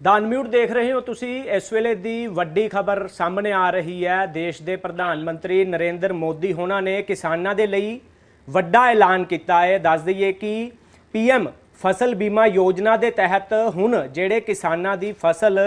ਦਾ unmute ਦੇਖ ਰਹੇ ਹੋ ਤੁਸੀਂ, ਇਸ ਵੇਲੇ ਦੀ ਵੱਡੀ ਖਬਰ ਸਾਹਮਣੇ ਆ ਰਹੀ ਹੈ। ਦੇਸ਼ ਦੇ ਪ੍ਰਧਾਨ ਮੰਤਰੀ ਨਰਿੰਦਰ ਮੋਦੀ ਹੋਣਾ ਨੇ ਕਿਸਾਨਾਂ ਦੇ ਲਈ ਵੱਡਾ ਐਲਾਨ ਕੀਤਾ ਹੈ। ਦੱਸ ਦਈਏ ਕਿ ਪੀਐਮ ਫਸਲ ਬੀਮਾ ਯੋਜਨਾ ਦੇ ਤਹਿਤ ਹੁਣ ਜਿਹੜੇ ਕਿਸਾਨਾਂ ਦੀ ਫਸਲ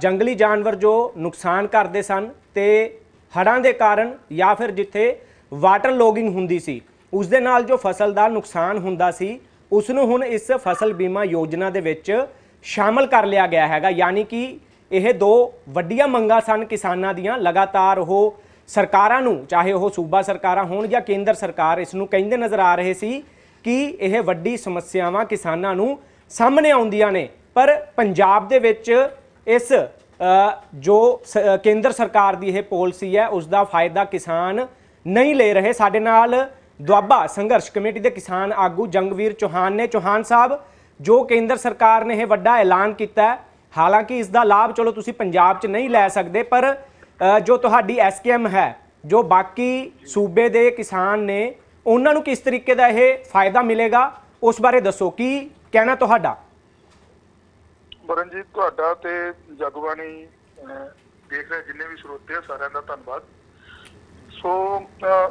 ਜੰਗਲੀ ਜਾਨਵਰ ਜੋ ਨੁਕਸਾਨ ਕਰਦੇ ਸਨ ਤੇ ਹੜ੍ਹਾਂ ਦੇ ਕਾਰਨ ਜਾਂ ਫਿਰ ਜਿੱਥੇ ਵਾਟਰ ਲੋਗਿੰਗ ਹੁੰਦੀ ਸੀ, ਉਸ ਦੇ ਨਾਲ ਜੋ ਫਸਲ ਦਾ ਨੁਕਸਾਨ ਹੁੰਦਾ ਸੀ ਉਸ ਨੂੰ ਹੁਣ ਇਸ ਫਸਲ ਬੀਮਾ ਯੋਜਨਾ ਦੇ ਵਿੱਚ ਸ਼ਾਮਲ ਕਰ ਲਿਆ ਗਿਆ ਹੈਗਾ। ਯਾਨੀ ਕਿ ਇਹ ਦੋ ਵੱਡੀਆਂ ਮੰਗਾਂ ਸਨ ਕਿਸਾਨਾਂ ਦੀਆਂ। ਲਗਾਤਾਰ ਉਹ ਸਰਕਾਰਾਂ ਨੂੰ, ਚਾਹੇ ਉਹ ਸੂਬਾ ਸਰਕਾਰਾਂ ਹੋਣ ਜਾਂ ਕੇਂਦਰ ਸਰਕਾਰ, ਇਸ ਨੂੰ ਕਹਿੰਦੇ ਨਜ਼ਰ ਆ ਰਹੇ ਸੀ ਕਿ ਇਹ ਵੱਡੀ ਸਮੱਸਿਆਵਾਂ ਕਿਸਾਨਾਂ ਨੂੰ ਸਾਹਮਣੇ ਆਉਂਦੀਆਂ ਨੇ। ਪਰ ਪੰਜਾਬ ਦੇ ਵਿੱਚ ਇਸ ਜੋ ਸ- ਕੇਂਦਰ ਸਰਕਾਰ ਦੀ ਇਹ ਪਾਲਿਸੀ ਹੈ ਉਸ ਦਾ ਫਾਇਦਾ ਕਿਸਾਨ ਨਹੀਂ ਲੈ ਰਹੇ। ਸਾਡੇ ਨਾਲ ਦੁਆਬਾ ਸੰਘਰਸ਼ ਕਮੇਟੀ ਦੇ ਕਿਸਾਨ ਆਗੂ ਜੰਗਵੀਰ ਚੌਹਾਨ ਨੇ, ਚੌਹਾਨ ਸਾਹਿਬ, ਜੋ ਕੇਂਦਰ ਸਰਕਾਰ ਨੇ ਇਹ ਵੱਡਾ ਐਲਾਨ ਕੀਤਾ ਹੈ, ਹਾਲਾਂਕਿ ਇਸ ਦਾ ਲਾਭ ਚਲੋ ਤੁਸੀਂ ਪੰਜਾਬ 'ਚ ਨਹੀਂ ਲੈ ਸਕਦੇ, ਪਰ ਜੋ ਤੁਹਾਡੀ ਐਸਕੇਐਮ ਹੈ, ਜੋ ਬਾਕੀ ਸੂਬੇ ਦੇ ਕਿਸਾਨ ਨੇ, ਉਹਨਾਂ ਨੂੰ ਕਿਸ ਤਰੀਕੇ ਦਾ ਇਹ ਫਾਇਦਾ ਮਿਲੇਗਾ, ਉਸ ਬਾਰੇ ਦੱਸੋ, ਕੀ ਕਹਿਣਾ ਤੁਹਾਡਾ? ਬਰਨਜੀਤ ਤੁਹਾਡਾ ਤੇ ਜਗਬਾਣੀ ਦੇਖ ਰਹੇ ਜਿੰਨੇ ਵੀ ਸਰੋਤੇ ਆ, ਸਾਰਿਆਂ ਦਾ ਧੰਨਵਾਦ। ਸੋ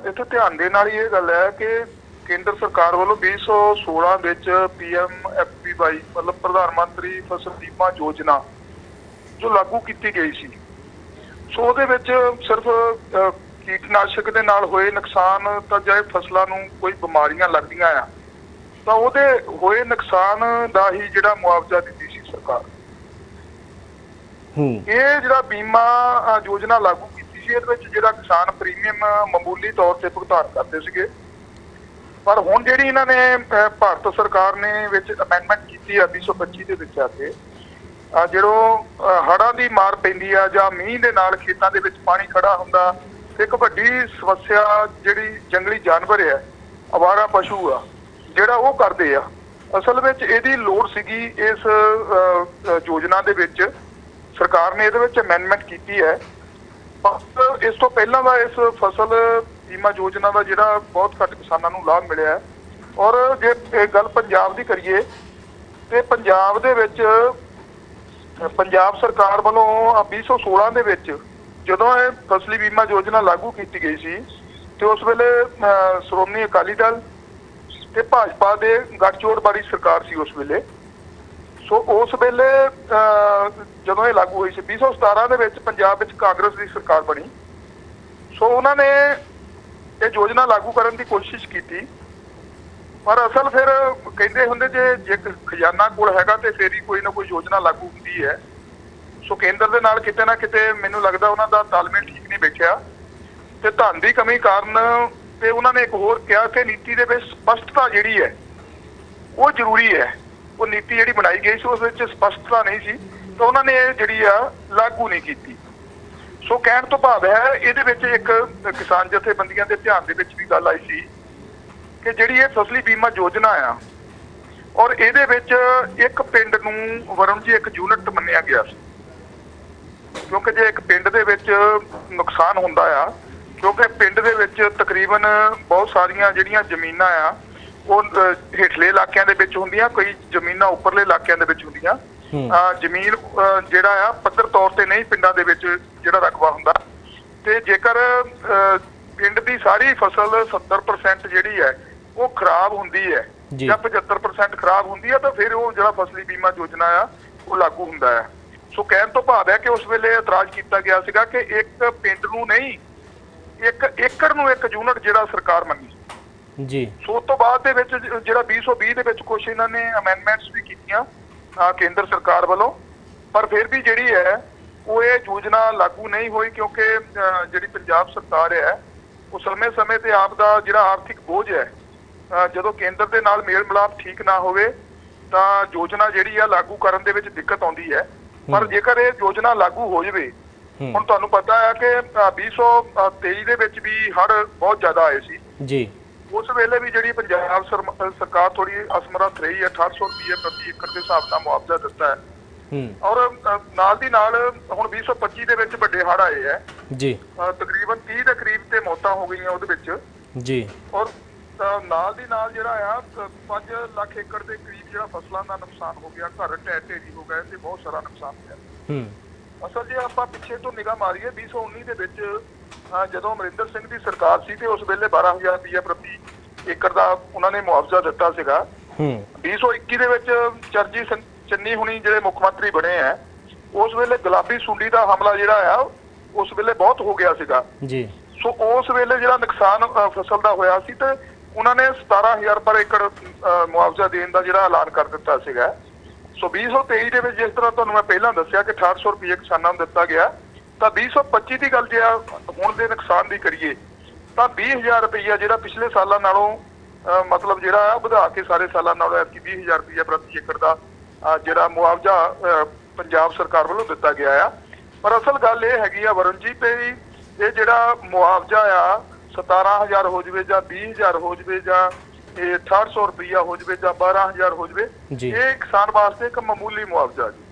ਇੱਥੇ ਧਿਆਨ ਦੇਣ ਵਾਲੀ ਇਹ ਗੱਲ ਹੈ ਕਿ ਕੇਂਦਰ ਸਰਕਾਰ ਵੱਲੋਂ 2016 ਵਿੱਚ ਪੀਐਮ ਐਫਪੀਵਾਈ ਮਤਲਬ ਪ੍ਰਧਾਨ ਮੰਤਰੀ ਫਸਲ ਬੀਮਾ ਯੋਜਨਾ ਜੋ ਲਾਗੂ ਕੀਤੀ ਗਈ ਸੀ। ਸੋ ਉਹਦੇ ਵਿੱਚ ਸਿਰਫ ਕੀਟਨਾਸ਼ਕ ਦੇ ਨਾਲ ਹੋਏ ਨੁਕਸਾਨ ਤਾਂ ਚਾਹੇ ਫਸਲਾਂ ਨੂੰ ਕੋਈ ਬਿਮਾਰੀਆਂ ਲੱਗਦੀਆਂ ਆ ਤਾਂ ਉਹਦੇ ਹੋਏ ਨੁਕਸਾਨ ਦਾ ਹੀ ਜਿਹੜਾ ਮੁਆਵਜ਼ਾ ਦਿੰਦੀ ਸੀ ਸਰਕਾਰ। ਹੂੰ। ਇਹ ਜਿਹੜਾ ਬੀਮਾ ਯੋਜਨਾ ਲਾਗੂ ਕੀਤੀ ਵਿੱਚ ਜਿਹੜਾ ਕਿਸਾਨ ਪ੍ਰੀਮੀਅਮ ਮਾਮੂਲੀ ਤੌਰ ਤੇ ਭੁਗਤਾਨ ਕਰਦੇ ਸੀਗੇ। ਪਰ ਹੁਣ ਜਿਹੜੀ ਇਹਨਾਂ ਨੇ ਭਾਰਤ ਸਰਕਾਰ ਨੇ ਵਿੱਚ ਅਮੈਂਡਮੈਂਟ ਕੀਤੀ ਆ 225 ਦੇ ਵਿੱਚ ਆ ਕੇ ਆ ਹੜਾਂ ਦੀ ਮਾਰ ਪੈਂਦੀ ਆ ਜਾਂ ਮੀਂਹ ਦੇ ਨਾਲ ਖੇਤਾਂ ਦੇ ਵਿੱਚ ਪਾਣੀ ਖੜਾ ਹੁੰਦਾ, ਇੱਕ ਵੱਡੀ ਸਮੱਸਿਆ ਜਿਹੜੀ ਜੰਗਲੀ ਜਾਨਵਰ ਹੈ, ਅਵਾਰਾ ਪਸ਼ੂ ਆ, ਜਿਹੜਾ ਉਹ ਕਰਦੇ ਆ। ਅਸਲ ਵਿੱਚ ਇਹਦੀ ਲੋੜ ਸੀਗੀ ਇਸ ਯੋਜਨਾ ਦੇ ਵਿੱਚ, ਸਰਕਾਰ ਨੇ ਇਹਦੇ ਵਿੱਚ ਅਮੈਂਡਮੈਂਟ ਕੀਤੀ ਹੈ। ਇਸ ਤੋਂ ਪਹਿਲਾਂ ਦਾ ਇਸ ਫਸਲ ਬੀਮਾ ਯੋਜਨਾ ਦਾ ਜਿਹੜਾ ਬਹੁਤ ਘੱਟ ਕਿਸਾਨਾਂ ਨੂੰ ਲਾਭ ਮਿਲਿਆ ਹੈ। ਔਰ ਜੇ ਇਹ ਗੱਲ ਪੰਜਾਬ ਦੀ ਕਰੀਏ ਤੇ ਪੰਜਾਬ ਦੇ ਵਿੱਚ ਪੰਜਾਬ ਸਰਕਾਰ ਵੱਲੋਂ ਆ 2016 ਦੇ ਵਿੱਚ ਜਦੋਂ ਇਹ ਫਸਲੀ ਬੀਮਾ ਯੋਜਨਾ ਲਾਗੂ ਕੀਤੀ ਗਈ ਸੀ ਤੇ ਉਸ ਵੇਲੇ ਅ, ਸ਼੍ਰੋਮਣੀ ਅਕਾਲੀ ਦਲ ਤੇ ਭਾਜਪਾ ਦੇ ਗੱਠਜੋੜ ਵਾਲੀ ਸਰਕਾਰ ਸੀ ਉਸ ਵੇਲੇ। ਸੋ ਉਸ ਵੇਲੇ ਜਦੋਂ ਇਹ ਲਾਗੂ ਹੋਈ ਸੀ 2017 ਦੇ ਵਿੱਚ ਪੰਜਾਬ ਵਿੱਚ ਕਾਂਗਰਸ ਦੀ ਸਰਕਾਰ ਬਣੀ। ਸੋ ਉਹਨਾਂ ਨੇ ਇਹ ਯੋਜਨਾ ਲਾਗੂ ਕਰਨ ਦੀ ਕੋਸ਼ਿਸ਼ ਕੀਤੀ। ਪਰ ਅਸਲ ਫਿਰ ਕਹਿੰਦੇ ਹੁੰਦੇ ਜੇ ਜੇ ਖਜ਼ਾਨਾ ਕੋਲ ਹੈਗਾ ਤੇ ਫੇਰ ਹੀ ਕੋਈ ਨਾ ਕੋਈ ਯੋਜਨਾ ਲਾਗੂ ਹੁੰਦੀ ਹੈ। ਸੋ ਕੇਂਦਰ ਦੇ ਨਾਲ ਕਿਤੇ ਨਾ ਕਿਤੇ ਮੈਨੂੰ ਲੱਗਦਾ ਉਹਨਾਂ ਦਾ ਤਾਲਮੇਲ ਠੀਕ ਨਹੀਂ ਬੈਠਿਆ। ਤੇ ਧਨ ਦੀ ਕਮੀ ਕਾਰਨ ਤੇ ਉਹਨਾਂ ਨੇ ਇੱਕ ਹੋਰ ਕਿਹਾ ਕਿ ਨੀਤੀ ਦੇ ਵਿੱਚ ਸਪਸ਼ਟਤਾ ਜਿਹੜੀ ਹੈ, ਉਹ ਜ਼ਰੂਰੀ ਹੈ। ਉਹ ਨੀਤੀ ਜਿਹੜੀ ਬਣਾਈ ਗਈ ਸੀ, ਉਸ ਵਿੱਚ ਸਪਸ਼ਟਤਾ ਨਹੀਂ ਸੀ, ਤਾਂ ਉਹਨਾਂ ਨੇ ਇਹ ਜਿਹੜੀ ਆ ਲਾਗੂ ਨਹੀਂ ਕੀਤੀ। ਸੋ ਕਹਿਣ ਤੋਂ ਭਾਵ ਹੈ, ਇਹਦੇ ਵਿੱਚ ਇੱਕ ਕਿਸਾਨ ਜਥੇਬੰਦੀਆਂ ਦੇ ਧਿਆਨ ਦੇ ਵਿੱਚ ਵੀ ਗੱਲ ਆਈ ਸੀ ਕਿ ਜਿਹੜੀ ਇਹ ਫਸਲੀ ਬੀਮਾ ਯੋਜਨਾ ਆ, ਔਰ ਇਹਦੇ ਵਿੱਚ ਇੱਕ ਪਿੰਡ ਨੂੰ ਵਰੁਣ ਜੀ ਇੱਕ ਯੂਨਿਟ ਮੰਨਿਆ ਗਿਆ ਸੀ। ਕਿਉਂਕਿ ਜੇ ਇੱਕ ਪਿੰਡ ਦੇ ਵਿੱਚ ਨੁਕਸਾਨ ਹੁੰਦਾ ਆ, ਕਿਉਂਕਿ ਪਿੰਡ ਦੇ ਵਿੱਚ ਤਕਰੀਬਨ ਬਹੁਤ ਸਾਰੀਆਂ ਜਿਹੜੀਆਂ ਜ਼ਮੀਨਾਂ ਆ ਉਹ ਹੇਠਲੇ ਇਲਾਕਿਆਂ ਦੇ ਵਿੱਚ ਹੁੰਦੀਆਂ ਕੋਈ ਜ਼ਮੀਨਾਂ ਉੱਪਰਲੇ ਇਲਾਕਿਆਂ ਦੇ ਵਿੱਚ ਹੁੰਦੀਆਂ। ਜ਼ਮੀਨ ਜਿਹੜਾ ਆ ਪੱਧਰ ਤੌਰ ਤੇ ਨਹੀਂ ਪਿੰਡਾਂ ਦੇ ਵਿੱਚ ਜਿਹੜਾ ਰਕਬਾ ਹੁੰਦਾ। ਤੇ ਜੇਕਰ ਪਿੰਡ ਦੀ ਸਾਰੀ ਫਸਲ 70% ਜਿਹੜੀ ਹੈ ਉਹ ਖਰਾਬ ਹੁੰਦੀ ਹੈ ਜੀ। ਜਾਂ 75% ਖਰਾਬ ਹੁੰਦੀ ਹੈ ਤਾਂ ਫਿਰ ਉਹ ਜਿਹੜਾ ਫਸਲੀ ਬੀਮਾ ਯੋਜਨਾ ਆ ਉਹ ਲਾਗੂ ਹੁੰਦਾ ਹੈ। ਸੋ ਕਹਿਣ ਤੋਂ ਭਾਵ ਹੈ ਕਿ ਉਸ ਵੇਲੇ ਇਤਰਾਜ਼ ਕੀਤਾ ਗਿਆ ਸੀਗਾ ਕਿ ਇੱਕ ਪਿੰਡ ਨੂੰ ਨਹੀਂ ਇੱਕ ਏਕੜ ਨੂੰ ਇੱਕ ਯੂਨਿਟ ਜਿਹੜਾ ਸਰਕਾਰ ਮੰਨੀ। ਜੀ। ਸੋ ਉਸ ਤੋਂ ਬਾਅਦ ਦੇ ਵਿੱਚ ਜਿਹੜਾ 2020 ਦੇ ਵਿੱਚ ਕੁਝ ਇਹਨਾਂ ਨੇ ਅਮੈਂਡਮੈਂਟਸ ਵੀ ਕੀਤੀਆਂ ਕੇਂਦਰ ਸਰਕਾਰ ਵੱਲੋਂ। ਪਰ ਫਿਰ ਵੀ ਜਿਹੜੀ ਹੈ ਉਹ ਇਹ ਯੋਜਨਾ ਲਾਗੂ ਨਹੀਂ ਹੋਈ ਕਿਉਂਕਿ ਜਿਹੜੀ ਪੰਜਾਬ ਸਰਕਾਰ ਹੈ ਉਹ ਸਮੇਂ-ਸਮੇਂ ਤੇ ਆਪ ਦਾ ਜਿਹੜਾ ਆਰਥਿਕ ਬੋਝ ਹੈ ਜਦੋਂ ਕੇਂਦਰ ਦੇ ਨਾਲ ਮੇਲ ਮਿਲਾਪ ਠੀਕ ਨਾ ਹੋਵੇ ਤਾਂ ਯੋਜਨਾ ਜਿਹੜੀ ਆ ਲਾਗੂ ਕਰਨ ਦੇ ਵਿੱਚ ਦਿੱਕਤ ਆਉਂਦੀ ਹੈ। ਪਰ ਜੇਕਰ ਇਹ ਯੋਜਨਾ ਲਾਗੂ ਹੋ ਜਾਵੇ ਹੁਣ ਤੁਹਾਨੂੰ ਪਤਾ ਹੈ ਕਿ ਅਹ, 2023 ਦੇ ਵਿੱਚ ਵੀ ਹੜ੍ਹ ਬਹੁਤ ਜ਼ਿਆਦਾ ਆਏ ਸੀ। ਜੀ। ਉਸ ਵੇਲੇ ਵੀ ਜਿਹੜੀ ਪੰਜਾਬ ਸਰਕਾਰ ਥੋੜੀ ਅਸਮਰੱਥ ਰਹੀ ਹੈ 1800 ਰੁਪਏ ਪ੍ਰਤੀ ਏਕੜ ਦੇ ਹਿਸਾਬ ਨਾਲ ਮੁਆਵਜ਼ਾ ਦਿੱਤਾ ਹੈ। ਹੂੰ। ਔਰ ਨਾਲ ਦੀ ਨਾਲ ਹੁਣ 2025 ਦੇ ਵਿੱਚ ਵੱਡੇ ਹੜ੍ਹ ਆਏ ਹੈ। ਜੀ। ਤਕਰੀਬਨ 30 ਦੇ ਕਰੀਬ ਤੇ ਮੌਤਾਂ ਹੋ ਗਈਆਂ ਉਹਦੇ ਵਿੱਚ। ਜੀ। ਔਰ ਨਾਲ ਦੀ ਨਾਲ ਜਿਹੜਾ ਆ 5 ਲੱਖ ਏਕੜ ਦੇ ਕਰੀਬ ਜਿਹੜਾ ਫਸਲਾਂ ਦਾ ਨੁਕਸਾਨ ਹੋ ਗਿਆ ਘਰ ਢਹਿ ਢੇਰੀ ਹੋ ਗਏ ਤੇ ਬਹੁਤ ਸਾਰਾ ਨੁਕਸਾਨ ਹੋਇਆ। ਹੂੰ। ਅਸਲ ਜੇ ਆਪਾਂ ਪਿੱਛੇ ਤੋਂ ਨਿਗਾਹ ਮਾਰੀਏ 2019 ਦੇ ਵਿੱਚ ਜਦੋਂ ਅਮਰਿੰਦਰ ਸਿੰਘ ਦੀ ਸਰਕਾਰ ਸੀ ਤੇ ਉਸ ਵੇਲੇ 12000 ਰੁਪਏ ਪ੍ਰਤੀ ਏਕੜ ਦਾ ਉਹਨਾਂ ਨੇ ਮੁਆਵਜ਼ਾ ਦਿੱਤਾ ਸੀਗਾ। ਹੂੰ। 2021 ਦੇ ਵਿੱਚ ਚਰਜੀ ਚੰਨੀ ਹੁਣੀ ਜਿਹੜੇ ਮੁੱਖ ਮੰਤਰੀ ਬਣੇ ਆ ਉਸ ਵੇਲੇ ਗੁਲਾਬੀ ਸੁੰਡੀ ਦਾ ਹਮਲਾ ਜਿਹੜਾ ਆ ਉਸ ਵੇਲੇ ਬਹੁਤ ਹੋ ਗਿਆ ਸੀਗਾ। ਜੀ। ਸੋ ਉਸ ਵੇਲੇ ਜਿਹੜਾ ਨੁਕਸਾਨ ਫਸਲ ਦਾ ਹੋਇਆ ਸੀ ਤੇ ਉਹਨਾਂ ਨੇ 17000 ਪਰ ਏਕੜ ਮੁਆਵਜ਼ਾ ਦੇਣ ਦਾ ਜਿਹੜਾ ਐਲਾਨ ਕਰ ਦਿੱਤਾ ਸੀਗਾ। ਸੋ 2023 ਦੇ ਵਿੱਚ ਜਿਸ ਤਰ੍ਹਾਂ ਤੁਹਾਨੂੰ ਮੈਂ ਪਹਿਲਾਂ ਦੱਸਿਆ ਕਿ 6800 ਰੁਪਏ ਕਿਸਾਨਾਂ ਨੂੰ ਦਿੱਤਾ ਗਿਆ ਤਾਂ 2025 ਦੀ ਗੱਲ ਜੇ ਆ ਹੁਣ ਦੇ ਨੁਕਸਾਨ ਦੀ ਕਰੀਏ ਤਾਂ 20000 ਰੁਪਈਆ ਜਿਹੜਾ ਪਿਛਲੇ ਸਾਲਾਂ ਨਾਲੋਂ ਮਤਲਬ ਜਿਹੜਾ ਵਧਾ ਕੇ ਸਾਰੇ ਸਾਲਾਂ ਨਾਲੋਂ ਐਤਕੀ 20000 ਰੁਪਈਆ ਪ੍ਰਤੀ ਏਕੜ ਦਾ ਜਿਹੜਾ ਮੁਆਵਜ਼ਾ ਪੰਜਾਬ ਸਰਕਾਰ ਵੱਲੋਂ ਦਿੱਤਾ ਗਿਆ ਆ ਪਰ ਅਸਲ ਗੱਲ ਇਹ ਹੈਗੀ ਆ ਵਰੁਣ ਜੀ ਤੇ ਇਹ ਜਿਹੜਾ ਮੁਆਵਜ਼ਾ ਆ 17000 ਹੋ ਜਵੇ ਜਾਂ 20000 ਹੋ ਜਵੇ ਜਾਂ ਇਹ 6800 ਰੁਪਈਆ ਹੋ ਜਵੇ ਜਾਂ 12000 ਹੋ ਜਵੇ। ਇਹ ਕਿਸਾਨ ਵਾਸਤੇ ਇੱਕ ਮਾਮੂਲੀ ਮੁਆਵਜ਼ਾ ਜੀ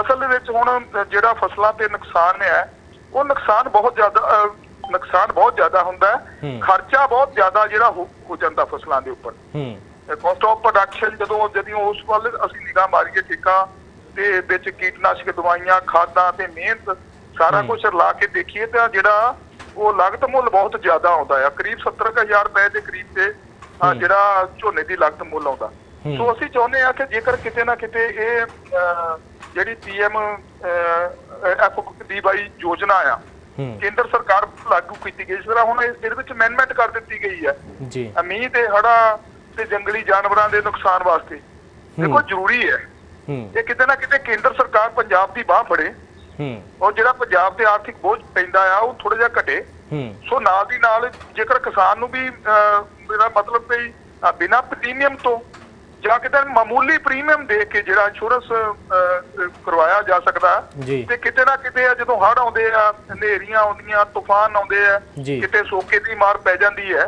ਅਸਲ ਦੇ ਵਿੱਚ ਹੁਣ ਜਿਹੜਾ ਫਸਲਾਂ ਤੇ ਨੁਕਸਾਨ ਹੈ ਉਹ ਨੁਕਸਾਨ ਬਹੁਤ ਜ਼ਿਆਦਾ ਨੁਕਸਾਨ ਬਹੁਤ ਜ਼ਿਆਦਾ ਹੁੰਦਾ। ਖਰਚਾ ਬਹੁਤ ਜ਼ਿਆਦਾ ਜਿਹੜਾ ਹੋ ਜਾਂਦਾ ਫਸਲਾਂ ਦੇ ਉੱਪਰ ਹੂੰ ਕਾਸਟ ਆਫ ਪ੍ਰੋਡਕਸ਼ਨ ਜਦੋਂ ਜਦੋਂ ਉਸ ਵੱਲ ਅਸੀਂ ਨਿਗਾਹ ਮਾਰੀਏ ਠੇਕਾ ਤੇ ਵਿੱਚ ਕੀਟਨਾਸ਼ਕ ਦਵਾਈਆਂ ਖਾਦਾਂ ਤੇ ਮਿਹਨਤ ਸਾਰਾ। ਕੁਝ ਰਲਾ ਕੇ ਦੇਖੀਏ ਤਾਂ ਜਿਹੜਾ ਉਹ ਲਾਗਤ ਮੁੱਲ ਬਹੁਤ ਜ਼ਿਆਦਾ ਆਉਂਦਾ ਆ ਕਰੀਬ 70000 ਰੁਪਏ ਦੇ ਕਰੀਬ ਤੇ। ਜਿਹੜਾ ਝੋਨੇ ਦੀ ਲਾਗਤ ਮੁੱਲ ਆਉਂਦਾ। ਸੋ ਅਸੀਂ ਚਾਹੁੰਦੇ ਆ ਕਿ ਜੇਕਰ ਕਿਤੇ ਨਾ ਕਿਤੇ ਇਹ ਜਿਹੜੀ ਪੀਐਮ ਐਫਡੀਵਾਈ ਯੋਜਨਾ ਆ ਕੇਂਦਰ ਸਰਕਾਰ ਲਾਗੂ ਕੀਤੀ ਗਈ। ਇਸ ਤਰ੍ਹਾਂ ਹੁਣ ਇਹਦੇ ਵਿੱਚ ਅਮੈਂਡਮੈਂਟ ਕਰ ਦਿੱਤੀ ਗਈ ਹੈ। ਜੀ। ਮੀਂਹ ਤੇ ਹੜ੍ਹਾਂ ਤੇ ਜੰਗਲੀ ਜਾਨਵਰਾਂ ਦੇ ਨੁਕਸਾਨ ਵਾਸਤੇ। ਦੇਖੋ। ਜ਼ਰੂਰੀ ਹੈ। ਇਹ ਕਿਤੇ ਨਾ ਕਿਤੇ ਕੇਂਦਰ ਸਰਕਾਰ ਪੰਜਾਬ ਦੀ ਬਾਹ ਫੜੇ। ਹੂੰ। ਔਰ ਜਿਹੜਾ ਪੰਜਾਬ ਤੇ ਆਰਥਿਕ ਬੋਝ ਪੈਂਦਾ ਆ ਉਹ ਥੋੜਾ ਜਿਹਾ ਘਟੇ। ਹੂੰ। ਸੋ ਨਾਲ ਦੀ ਨਾਲ ਜੇਕਰ ਕਿਸਾਨ ਨੂੰ ਵੀ ਮੇਰਾ ਮਤਲਬ ਅਹ, ਬਿਨਾਂ ਪ੍ਰੀਮੀਅਮ ਤੋਂ ਜਾਂ ਕਿਤੇ ਮਾਮੂਲੀ ਪ੍ਰੀਮੀਅਮ ਦੇ ਕੇ ਜਿਹੜਾ ਇੰਸ਼ੋਰੈਂਸ ਕਰਵਾਇਆ ਜਾ ਸਕਦਾ। ਤੇ ਕਿਤੇ ਨਾ ਕਿਤੇ ਆ ਜਦੋਂ ਹੜ੍ਹ ਆਉਂਦੇ ਆ ਹਨੇਰੀਆਂ ਆਉਂਦੀਆਂ ਤੂਫਾਨ ਆਉਂਦੇ ਆ। ਕਿਤੇ ਸੋਕੇ ਦੀ ਮਾਰ ਪੈ ਜਾਂਦੀ ਹੈ।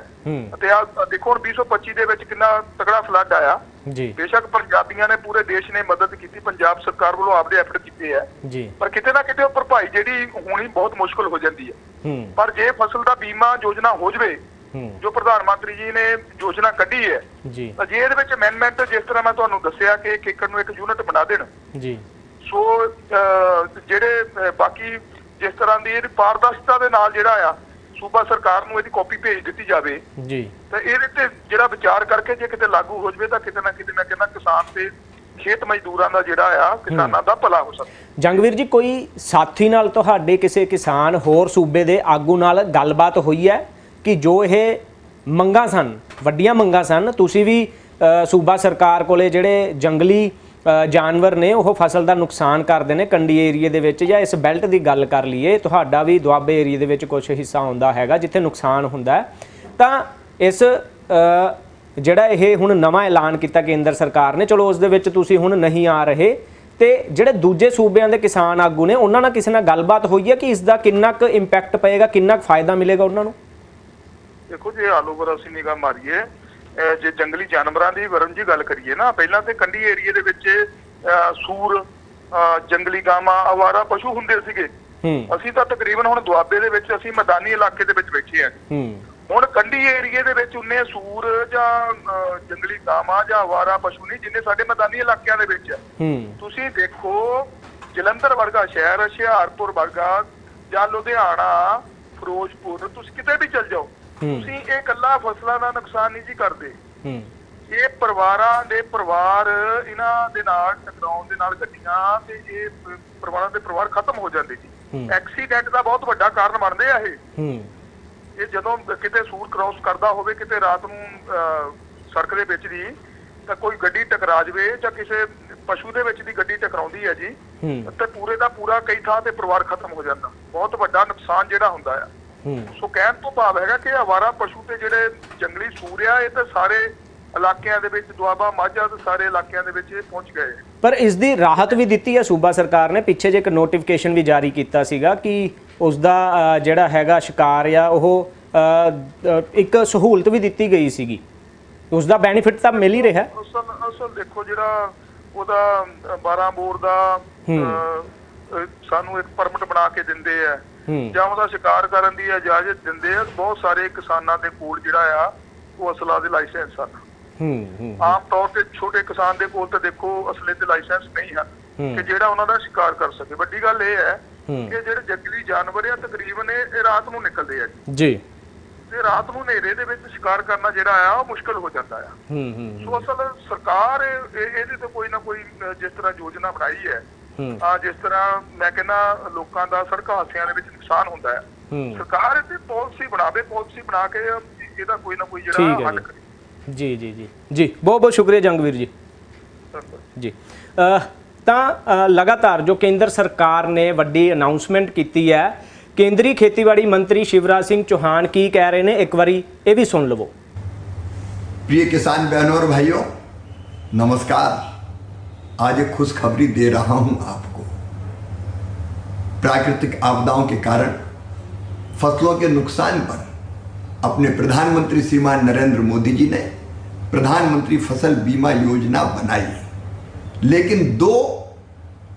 ਤੇ ਆ ਦੇਖੋ ਹੁਣ 2025 ਦੇ ਵਿੱਚ ਕਿੰਨਾ ਤਕੜਾ ਫਲੱਡ ਆਇਆ। ਜੀ। ਬੇਸ਼ੱਕ ਪੰਜਾਬੀਆਂ ਨੇ ਪੂਰੇ ਦੇਸ਼ ਨੇ ਮਦਦ ਕੀਤੀ ਪੰਜਾਬ ਸਰਕਾਰ ਵੱਲੋਂ ਆਪਦੇ ਐਫਰਟ ਕੀਤੇ ਆ। ਜੀ। ਪਰ ਕਿਤੇ ਨਾ ਕਿਤੇ ਉਹ ਭਰਪਾਈ ਜਿਹੜੀ ਹੋਣੀ ਬਹੁਤ ਮੁਸ਼ਕਲ ਹੋ ਜਾਂਦੀ ਹੈ। ਪਰ ਜੇ ਫਸਲ ਦਾ ਬੀਮਾ ਯੋਜਨਾ ਹੋ ਜਵੇ ਜੋ ਪ੍ਰਧਾਨ ਮੰਤਰੀ ਜੀ ਨੇ ਯੋਜਨਾ ਕੱਢੀ ਹੈ ਜੀ। ਤਾਂ ਜੇ ਇਹਦੇ ਵਿੱਚ ਅਮੈਂਡਮੈਂਟ ਜਿਸ ਤਰ੍ਹਾਂ ਮੈਂ ਤੁਹਾਨੂੰ ਦੱਸਿਆ ਕਿ ਇੱਕ ਏਕੜ ਨੂੰ ਇੱਕ ਯੂਨਿਟ ਬਣਾ ਦੇਣ ਜੀ। ਸੋ ਜਿਹੜੇ ਬਾਕੀ ਜਿਸ ਤਰ੍ਹਾਂ ਦੀ ਇਹਦੀ ਪਾਰਦਰਸ਼ਤਾ ਦੇ ਨਾਲ ਜਿਹੜਾ ਆ ਸੂਬਾ ਸਰਕਾਰ ਨੂੰ ਇਹਦੀ ਕਾਪੀ ਭੇਜ ਦਿੱਤੀ ਜਾਵੇ ਜੀ। ਤਾਂ ਇਹਦੇ ਤੇ ਜਿਹੜਾ ਵਿਚਾਰ ਕਰਕੇ ਜੇ ਕਿਤੇ ਲਾਗੂ ਹੋ ਜਵੇ ਤਾਂ ਕਿਤੇ ਨਾ ਕਿਤੇ ਮੈਂ ਕਹਿੰਦਾ ਕਿਸਾਨ ਤੇ ਖੇਤ ਮਜ਼ਦੂਰਾਂ ਦਾ ਜਿਹੜਾ ਆ ਕਿਸਾਨਾਂ ਦਾ ਭਲਾ ਹੋ ਸਕਦਾ ਜੰਗਵੀਰ ਜੀ ਕੋਈ ਸਾਥੀ ਨਾਲ ਤੁਹਾਡੇ ਕਿਸੇ ਕਿਸਾਨ ਹੋਰ ਸੂਬੇ ਦੇ ਆਗੂ ਨਾਲ ਗੱਲਬਾਤ ਹੋਈ ਹੈ? ਕਿ ਜੋ ਇਹ ਮੰਗਾਂ ਸਨ, ਵੱਡੀਆਂ ਮੰਗਾਂ ਸਨ, ਤੁਸੀਂ ਵੀ ਸੂਬਾ ਸਰਕਾਰ ਕੋਲੇ ਜਿਹੜੇ ਜੰਗਲੀ ਜਾਨਵਰ ਨੇ, ਉਹ ਫਸਲ ਦਾ ਨੁਕਸਾਨ ਕਰਦੇ ਨੇ ਕੰਡੀ ਏਰੀਏ ਦੇ ਵਿੱਚ ਜਾਂ ਇਸ ਬੈਲਟ ਦੀ ਗੱਲ ਕਰ ਲਈਏ, ਤੁਹਾਡਾ ਵੀ ਦੁਆਬੇ ਏਰੀਏ ਦੇ ਵਿੱਚ ਕੁਝ ਹਿੱਸਾ ਹੁੰਦਾ ਹੈਗਾ ਜਿੱਥੇ ਨੁਕਸਾਨ ਹੁੰਦਾ ਤਾਂ ਇਸ ਜਿਹੜਾ ਇਹ ਹੁਣ ਨਵਾਂ ਐਲਾਨ ਕੀਤਾ ਕੇਂਦਰ ਸਰਕਾਰ ਨੇ, ਚਲੋ ਉਸ ਦੇ ਵਿੱਚ ਤੁਸੀਂ ਹੁਣ ਨਹੀਂ ਆ ਰਹੇ, ਤੇ ਜਿਹੜੇ ਦੂਜੇ ਸੂਬਿਆਂ ਦੇ ਕਿਸਾਨ ਆਗੂ ਨੇ, ਉਹਨਾਂ ਨਾਲ ਕਿਸੇ ਨਾਲ ਗੱਲਬਾਤ ਹੋਈ ਹੈ ਕਿ ਇਸ ਦਾ ਕਿੰਨਾ ਕੁ ਇੰਪੈਕਟ ਪਏਗਾ, ਕਿੰਨਾ ਕੁ ਫਾਇਦਾ ਮਿਲੇਗਾ ਉਹਨਾਂ ਨੂੰ? ਦੇਖੋ ਜੇ ਆਲੂ ਪਰ ਅਸੀਂ ਨਿਗਾਹ ਮਾਰੀਏ ਜੇ ਜੰਗਲੀ ਜਾਨਵਰਾਂ ਦੀ ਵਰਨ ਜੀ ਗੱਲ ਕਰੀਏ ਨਾ ਪਹਿਲਾਂ ਤੇ ਕੰਢੀ ਏਰੀਏ ਦੇ ਵਿੱਚ ਸੂਰ ਜੰਗਲੀ ਗਾਵਾਂ ਆਵਾਰਾ ਪਸ਼ੂ ਹੁੰਦੇ ਸੀਗੇ। ਅਸੀਂ ਤਾਂ ਤਕਰੀਬਨ ਹੁਣ ਦੁਆਬੇ ਦੇ ਵਿੱਚ ਅਸੀਂ ਮੈਦਾਨੀ ਇਲਾਕੇ ਦੇ ਵਿੱਚ ਬੈਠੇ ਆ ਹੁਣ ਕੰਢੀ ਏਰੀਏ ਦੇ ਵਿੱਚ ਉਨੇ ਸੂਰ ਜਾਂ ਜੰਗਲੀ ਗਾਵਾਂ ਜਾਂ ਆਵਾਰਾ ਪਸ਼ੂ ਨਹੀਂ ਜਿੰਨੇ ਸਾਡੇ ਮੈਦਾਨੀ ਇਲਾਕਿਆਂ ਦੇ ਵਿੱਚ ਆ। ਤੁਸੀਂ ਦੇਖੋ ਜਲੰਧਰ ਵਰਗਾ ਸ਼ਹਿਰ ਹੁਸ਼ਿਆਰਪੁਰ ਵਰਗਾ ਜਾਂ ਲੁਧਿਆਣਾ ਫਿਰੋਜ਼ਪੁਰ ਤੁਸੀਂ ਕਿਤੇ ਵੀ ਚਲ ਜਾਓ। ਤੁਸੀਂ ਇਹ ਇਕੱਲਾ ਫਸਲਾਂ ਦਾ ਨੁਕਸਾਨ ਨਹੀਂ ਜੀ ਕਰਦੇ। ਹੂੰ। ਇਹ ਪਰਿਵਾਰਾਂ ਦੇ ਪਰਿਵਾਰ ਇਹਨਾਂ ਦੇ ਨਾਲ ਟਕਰਾਉਣ ਦੇ ਨਾਲ ਗੱਡੀਆਂ ਤੇ ਇਹ ਪਰਿਵਾਰਾਂ ਦੇ ਪਰਿਵਾਰ ਖਤਮ ਹੋ ਜਾਂਦੇ ਜੀ। ਐਕਸੀਡੈਂਟ ਦਾ ਬਹੁਤ ਵੱਡਾ ਕਾਰਨ ਬਣਦੇ ਆ ਇਹ। ਹੂੰ। ਇਹ ਜਦੋਂ ਕਿਤੇ ਸੂਰ ਕ੍ਰਾਸ ਕਰਦਾ ਹੋਵੇ ਕਿਤੇ ਰਾਤ ਨੂੰ ਸੜਕ ਦੇ ਵਿੱਚ ਦੀ ਤਾਂ ਕੋਈ ਗੱਡੀ ਟਕਰਾ ਜਵੇ ਜਾਂ ਕਿਸੇ ਪਸ਼ੂ ਦੇ ਵਿੱਚ ਦੀ ਗੱਡੀ ਟਕਰਾਉਂਦੀ ਹੈ ਜੀ ਤੇ ਪੂਰੇ ਦਾ ਪੂਰਾ ਕਈ ਥਾਂ ਤੇ ਪਰਿਵਾਰ ਖਤਮ ਹੋ ਜਾਂਦਾ। ਬਹੁਤ ਵੱਡਾ ਨੁਕਸਾਨ ਜਿਹੜਾ ਹੁੰਦਾ ਆ। ਸੋ ਕਹਿਣ ਤੋਂ ਭਾਵ ਹੈਗਾ ਕਿ ਆਵਾਰਾ ਪਸ਼ੂ ਤੇ ਜਿਹੜੇ ਜੰਗਲੀ ਸੂਰ ਆ ਇਹ ਤਾਂ ਸਾਰੇ ਇਲਾਕਿਆਂ ਦੇ ਵਿੱਚ ਦੁਆਬਾ ਮਾਝਾ ਤੇ ਸਾਰੇ ਇਲਾਕਿਆਂ ਦੇ ਵਿੱਚ ਇਹ ਪਹੁੰਚ ਗਏ। ਪਰ ਇਸ ਦੀ ਰਾਹਤ ਵੀ ਦਿੱਤੀ ਹੈ ਸੂਬਾ ਸਰਕਾਰ ਨੇ ਪਿੱਛੇ ਜੇ ਇੱਕ ਨੋਟੀਫਿਕੇਸ਼ਨ ਵੀ ਜਾਰੀ ਕੀਤਾ ਸੀਗਾ ਕਿ ਉਸ ਦਾ ਜਿਹੜਾ ਹੈਗਾ ਸ਼ਿਕਾਰ ਆ ਉਹ ਇੱਕ ਸਹੂਲਤ ਵੀ ਦਿੱਤੀ ਗਈ ਸੀਗੀ। ਉਸ ਦਾ ਬੈਨੀਫਿਟ ਤਾਂ ਮਿਲ ਹੀ ਰਿਹਾ। ਅਸਲ ਅਸਲ ਦੇਖੋ ਜਿਹੜਾ ਉਹਦਾ 12 ਬੋਰ ਦਾ ਸਾਨੂੰ ਇੱਕ ਪਰਮਿਟ ਬਣਾ ਕੇ ਦਿੰਦੇ ਆ। ਜਾਂ ਉਹਦਾ ਸ਼ਿਕਾਰ ਕਰਨ ਦੀ ਇਜਾਜ਼ਤ ਦਿੰਦੇ ਆ ਬਹੁਤ ਸਾਰੇ ਕਿਸਾਨਾਂ ਦੇ ਕੋਲ ਜਿਹੜਾ ਆ ਉਹ ਅਸਲਾ ਦੇ ਲਾਇਸੈਂਸ ਹਨ। ਹੂੰ ਹੂੰ ਆਮ ਤੌਰ ਤੇ ਛੋਟੇ ਕਿਸਾਨ ਦੇ ਕੋਲ ਤਾਂ ਦੇਖੋ ਅਸਲੇ ਦੇ ਲਾਇਸੈਂਸ ਨਹੀਂ ਹਨ। ਕਿ ਜਿਹੜਾ ਉਹਨਾਂ ਦਾ ਸ਼ਿਕਾਰ ਕਰ ਸਕੇ। ਵੱਡੀ ਗੱਲ ਇਹ ਹੈ। ਕਿ ਜਿਹੜੇ ਜੰਗਲੀ ਜਾਨਵਰ ਆ ਤਕਰੀਬਨ ਇਹ ਰਾਤ ਨੂੰ ਨਿਕਲਦੇ ਆ ਜੀ। ਤੇ ਰਾਤ ਨੂੰ ਹਨੇਰੇ ਦੇ ਵਿੱਚ ਸ਼ਿਕਾਰ ਕਰਨਾ ਜਿਹੜਾ ਆ ਉਹ ਮੁਸ਼ਕਲ ਹੋ ਜਾਂਦਾ ਆ। ਹੂੰ ਹੂੰ ਸੋ ਅਸਲ ਸਰਕਾਰ ਇਹ- ਇਹ- ਇਹਦੇ ਤੇ ਕੋਈ ਨਾ ਕੋਈ ਜਿਸ ਤਰ੍ਹਾਂ ਯੋਜਨਾ ਬਣਾਈ ਹੂੰ ਆ ਜਿਸ ਤਰ੍ਹਾਂ ਮੈਂ ਕਹਿੰਦਾ ਲੋਕਾਂ ਦਾ ਸੜਕਾਂ ਹਾਦਸਿਆਂ ਦੇ ਵਿੱਚ ਨੁਕਸਾਨ ਹੁੰਦਾ ਹੈ ਹੂੰ ਸਰਕਾਰ ਇਹਦੀ ਪਾਲਿਸੀ ਬਣਾਵੇ ਪਾਲਿਸੀ ਬਣਾ ਕੇ ਇਹਦਾ ਕੋਈ ਨਾ ਕੋਈ ਠੀਕ ਜਿਹੜਾ ਹੈ ਹੱਲ ਜੀ। ਕਰੇ ਜੀ ਜੀ ਜੀ ਜੀ ਬਹੁਤ ਬਹੁਤ ਸ਼ੁਕਰੀਆ ਜੰਗਵੀਰ ਜੀ ਜੀ ਅ, ਤਾਂ ਅ, ਲਗਾਤਾਰ ਜੋ ਕੇਂਦਰ ਸਰਕਾਰ ਨੇ ਵੱਡੀ ਅਨਾਉਂਸਮੈਂਟ ਕੀਤੀ ਹੈ ਕੇਂਦਰੀ ਖੇਤੀਬਾੜੀ ਮੰਤਰੀ ਸ਼ਿਵਰਾਜ ਸਿੰਘ ਚੌਹਾਨ ਕੀ ਕਹਿ ਰਹੇ ਨੇ ਇੱਕ ਵਾਰੀ ਇਹ ਵੀ ਸੁਣ ਲਵੋ प्रिय किसान बहनों और भाइयों नमस्कार आज एक खुशखबरी दे रहा हूँ आपको। प्राकृतिक आपदाओं के कारण, फ़सलों के नुकसान पर अपने प्रधानमंत्री श्रीमान नरेंद्र मोदी जी ने प्रधानमंत्री फ़सल बीमा योजना बनाई। लेकिन दो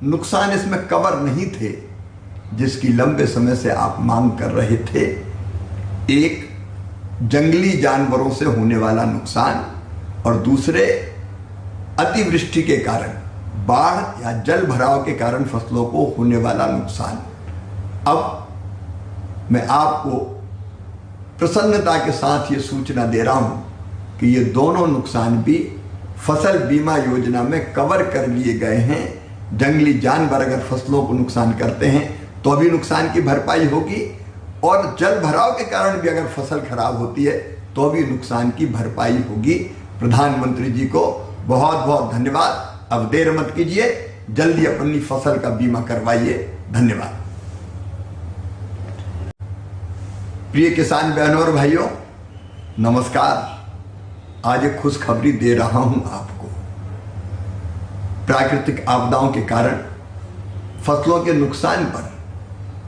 नुकसान इसमें कवर नहीं थे, जिसकी लंबे समय से आप मांग कर रहे थे। एक, जंगली जानवरों से होने वाला नुकसान, और दूसरे, अतिवृष्टि के कारण। बाढ़ या जल भराव के कारण फ़सलों को होने वाला नुकसान। अब मैं आपको प्रसन्नता के साथ ये सूचना दे रहा हूँ कि ये दोनों नुकसान भी फ़सल बीमा योजना में कवर कर लिए गए हैं। जंगली जानवर अगर फ़सलों को नुकसान करते हैं तो भी नुकसान की भरपाई होगी और जल भराव के कारण भी अगर फ़सल खराब होती है तो भी नुकसान की भरपाई होगी। प्रधानमंत्री जी को बहुत बहुत धन्यवाद। अब देर मत कीजिए, जल्दी अपनी फ़सल का बीमा करवाइए। धन्यवाद। प्रिय किसान बहनों और भाइयों, नमस्कार। आज एक खुशखबरी दे रहा हूँ आपको। प्राकृतिक आपदाओं के कारण, फ़सलों के नुकसान पर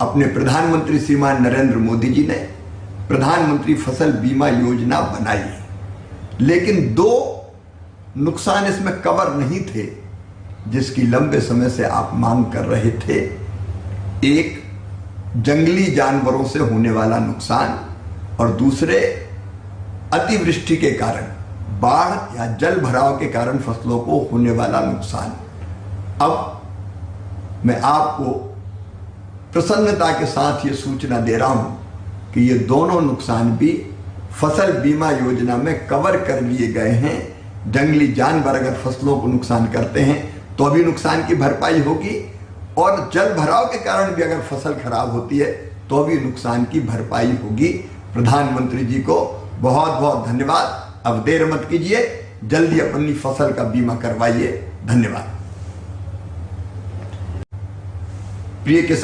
अपने प्रधानमंत्री श्रीमान नरेंद्र मोदी जी ने प्रधानमंत्री फ़सल बीमा योजना बनाई। लेकिन दो नुकसान इसमें कवर नहीं थे, जिसकी लंबे समय से आप मांग कर रहे थे। एक, जंगली जानवरों से होने वाला नुकसान, और दूसरे, अतिवृष्टि के कारण, बाढ़ या जल भराव के कारण फ़सलों को होने वाला नुकसान। अब, मैं आपको प्रसन्नता के साथ ये सूचना दे रहा हूँ कि ये दोनों नुकसान भी फ़सल बीमा योजना में कवर कर लिए गए हैं। जंगली जानवर अगर फ़सलों को नुकसान करते हैं तो भी नुकसान की भरपाई होगी। और जल भराव के कारण भी अगर फ़सल खराब होती है तो भी नुकसान की भरपाई होगी। प्रधानमंत्री जी को बहुत बहुत धन्यवाद। अब देर मत कीजिए, जल्दी अपनी फ़सल का बीमा करवाइए। धन्यवाद। प्रिय किसान